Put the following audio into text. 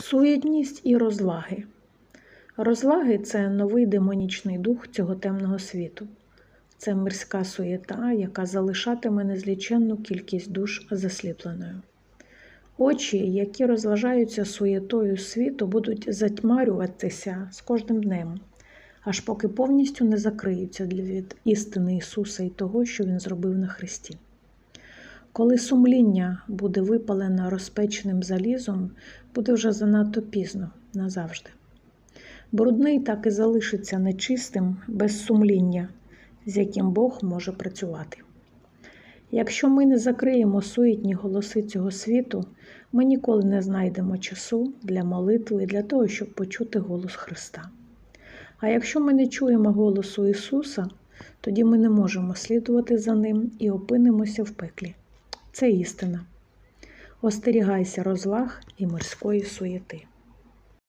Суєтність і розлаги. Розлаги це новий демонічний дух цього темного світу. Це мирська суєта, яка залишатиме незліченну кількість душ засліпленою. Очі, які розважаються суєтою світу, будуть затьмарюватися з кожним днем, аж поки повністю не закриються від істини Ісуса і того, що Він зробив на Христі. Коли сумління буде випалене розпеченим залізом, буде вже занадто пізно назавжди. Брудний так і залишиться нечистим без сумління, з яким Бог може працювати. Якщо ми не закриємо суетні голоси цього світу, ми ніколи не знайдемо часу для молитви і для того, щоб почути голос Христа. А якщо ми не чуємо голосу Ісуса, тоді ми не можемо слідувати за Ним і опинимося в пеклі. Це істина. Остерігайся розваг і мирської суєти.